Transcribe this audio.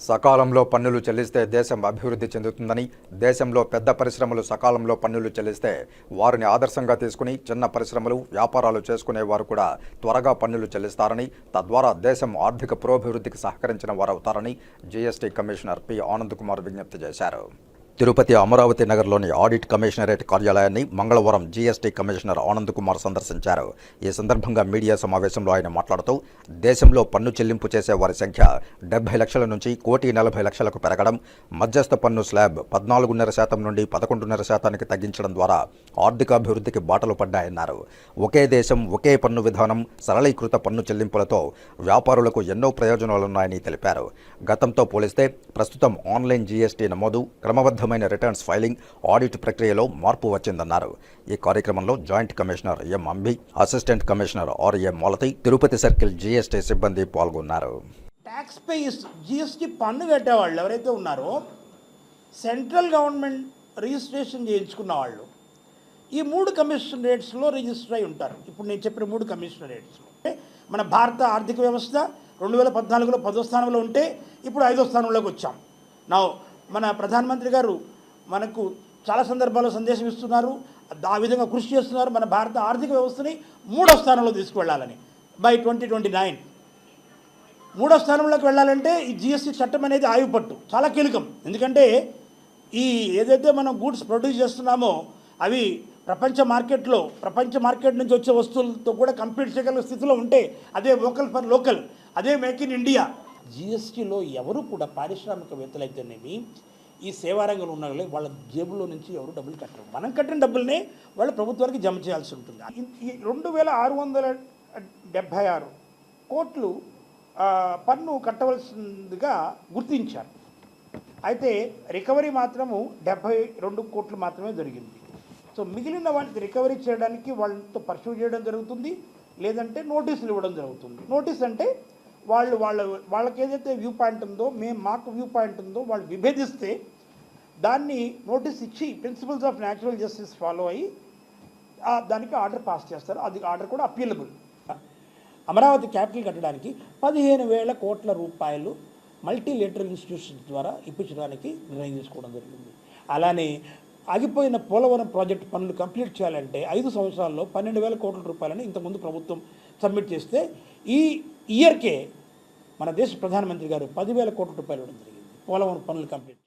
సకాలంలో పన్నులు చెల్లిస్తే దేశం అభివృద్ధి చెందుతుందని దేశంలో పెద్ద పరిశ్రమలు సకాలంలో పన్నులు చెల్లిస్తే వారిని ఆదర్శంగా తీసుకుని చిన్న పరిశ్రమలు వ్యాపారాలు చేసుకునే వారు కూడా త్వరగా పన్నులు చెల్లిస్తారని తద్వారా దేశం ఆర్థిక పురోభివృద్ధికి సహకరించిన వారవుతారని GST commissioner P Anand Kumar విజ్ఞప్తి చేశారు. తిరుపతి అమరావతి నగర్లోని ఆడిట్ కమిషనరేట్ కార్యాలయాన్ని మంగళవారం జీఎస్టీ కమిషనర్ ఆనంద్ కుమార్ సందర్శించారు. ఈ సందర్భంగా మీడియా సమావేశంలో ఆయన మాట్లాడుతూ దేశంలో పన్ను చెల్లింపు చేసే వారి సంఖ్య డెబ్బై లక్షల నుంచి కోటి నలభై లక్షలకు పెరగడం మధ్యస్థ పన్ను స్లాబ్ పద్నాలుగున్నర శాతం నుండి పదకొండున్నర శాతానికి తగ్గించడం ద్వారా ఆర్థికాభివృద్ధికి బాటలు పడ్డాయన్నారు. ఒకే దేశం ఒకే పన్ను విధానం సరళీకృత పన్ను చెల్లింపులతో వ్యాపారులకు ఎన్నో ప్రయోజనాలున్నాయని తెలిపారు. గతంతో పోలిస్తే ప్రస్తుతం ఆన్లైన్ జీఎస్టీ నమోదు క్రమబద్ధమైన రిటర్న్స్ ఫైలింగ్ ఆడిట్ ప్రక్రియలో మార్పు వచ్చిందన్నారు. ఈ కార్యక్రమంలో joint commissioner M అంబి assistant commissioner RM మొలతి తిరుపతి సర్కిల్ జీఎస్టీ సిబ్బంది పాల్గొన్నారు. ట్యాక్స్ పేయర్స్ జిఎస్టీ పన్ను కట్టేవాళ్ళు ఎవరైతే ఉన్నారో సెంట్రల్ గవర్నమెంట్ రిజిస్ట్రేషన్ చేయించుకున్న వాళ్ళు. ఈ మూడు కమిషన్ రేట్స్లో రిజిస్టర్ అయి ఉంటారు. ఇప్పుడు నేను చెప్పిన మూడు కమిషన్ రేట్స్లో మన భారత ఆర్థిక వ్యవస్థ రెండు వేల పద్నాలుగులో పదో స్థానంలో ఉంటే ఇప్పుడు ఐదో స్థానంలోకి వచ్చాం. నా మన ప్రధానమంత్రి గారు మనకు చాలా సందర్భాల్లో సందేశం ఇస్తున్నారు. ఆ విధంగా కృషి చేస్తున్నారు. మన భారత ఆర్థిక వ్యవస్థని మూడో స్థానంలో తీసుకువెళ్ళాలని. బై ట్వంటీ ట్వంటీ నైన్ మూడో స్థానంలోకి వెళ్ళాలంటే ఈ జిఎస్టీ చట్టం అనేది ఆయుపట్టు. చాలా కీలకం. ఎందుకంటే ఈ ఏదైతే మనం గూడ్స్ ప్రొడ్యూస్ చేస్తున్నామో అవి ప్రపంచ మార్కెట్లో ప్రపంచ మార్కెట్ నుంచి వచ్చే వస్తువులతో కూడా కంపీట్ చేయగల స్థితిలో ఉంటే అదే వోకల్ ఫర్ లోకల్ అదే మేక్ ఇన్ ఇండియా జిఎస్టీలో ఎవరు కూడా పారిశ్రామికవేత్తలైతేనేమి ఈ సేవారంగంలో ఉన్న వాళ్ళ జేబులో నుంచి ఎవరు డబ్బులు కట్టరు. మనం కట్టిన డబ్బుల్నే వాళ్ళు ప్రభుత్వానికి జమ చేయాల్సి ఉంటుంది. ఈ- రెండు వేల ఆరు వందల డెబ్భై ఆరు కోట్లు పన్ను కట్టవలసిందిగా గుర్తించారు. అయితే రికవరీ మాత్రము డెబ్భై రెండు కోట్లు మాత్రమే జరిగింది. సో మిగిలిన వాటికి రికవరీ చేయడానికి వాళ్ళతో పర్సూ చేయడం జరుగుతుంది లేదంటే నోటీసులు ఇవ్వడం జరుగుతుంది. నోటీస్ అంటే వాళ్ళు వాళ్ళ వాళ్ళకి ఏదైతే వ్యూ పాయింట్ ఉందో మేము మాకు వ్యూ పాయింట్ ఉందో వాళ్ళు విభేదిస్తే దాన్ని నోటీస్ ఇచ్చి principles of natural justice follow అయ్యి దానికి ఆర్డర్ పాస్ చేస్తారు. అది ఆర్డర్ కూడా అపీలబుల్ అమరావతి క్యాపిటల్ కట్టడానికి పదిహేను వేల కోట్ల రూపాయలు మల్టీ లేటరల్ ఇన్స్టిట్యూషన్స్ ద్వారా ఇప్పించడానికి నిర్ణయం తీసుకోవడం జరిగింది. అలానే ఆగిపోయిన పోలవరం ప్రాజెక్ట్ పనులు కంప్లీట్ చేయాలంటే ఐదు సంవత్సరాల్లో పన్నెండు వేల కోట్ల రూపాయలని ఇంతకుముందు ప్రభుత్వం సబ్మిట్ చేస్తే ఈ ఇయర్కే మన దేశ ప్రధానమంత్రి గారు పదివేల కోట్ల రూపాయలు ఇవ్వడం జరిగింది. పోలవరం పనులు కంప్లీట్